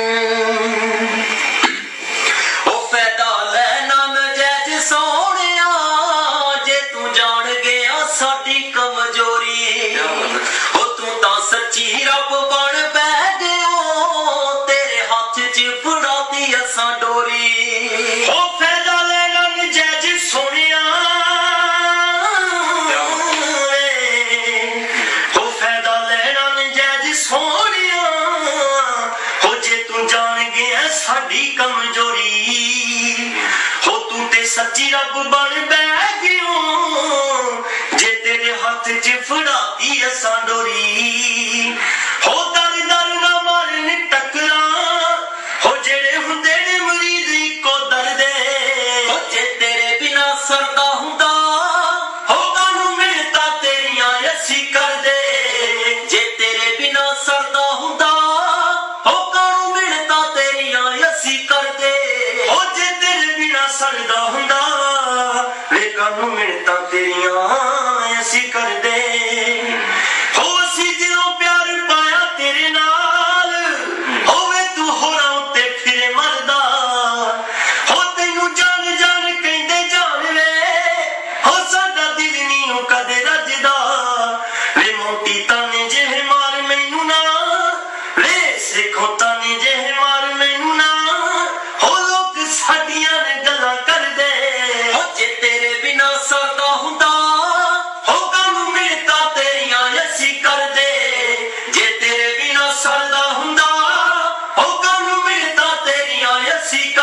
ਉਹ ਸਾਡੀ ਕਮਜ਼ੋਰੀ। ਹੋ ਤੂੰ ਤੇ ਸੱਚੀ ਰੱਬ ਬਣ ਬਹਿ ਕਾਨੂੰ ਮਿਹਨਤਾਂ ਤੇਰੀਆਂ ਅਸੀਂ ਕਰਦੇ। ਹੋ ਅਸੀਂ ਦਿਲੋਂ ਪਿਆਰ ਪਾਇਆ ਤੇਰੇ ਨਾਲ। ਹੋਵੇ ਤੂੰ ਹੋਰਾਂ ਉੱਤੇ ਫਿਰੇ ਮਰਦਾ। ਹੋ ਤੈਨੂੰ ਜਾਨ ਜਾਨ ਕਹਿੰਦੇ ਜਾਣ ਵੇ। ਹੋ ਸਾਡਾ ਦਿਲ ਨਹੀਂ ਉਹ ਕਦੇ ਰੱਜਦਾ। ਵੇ ਮੋਟੀ ਤਾਨੇ ਜਿਹੇ ਮਾਰ ਮੈਨੂੰ ਨਾ। ਵੇ ਸਿੱਖੋ ਤਾਨੇ ਜਿਹੇ ਮਾਰ ਮੈਨੂੰ ਨਾ। ਹੋ ਲੋਕ ਸਾਡੀਆਂ chica.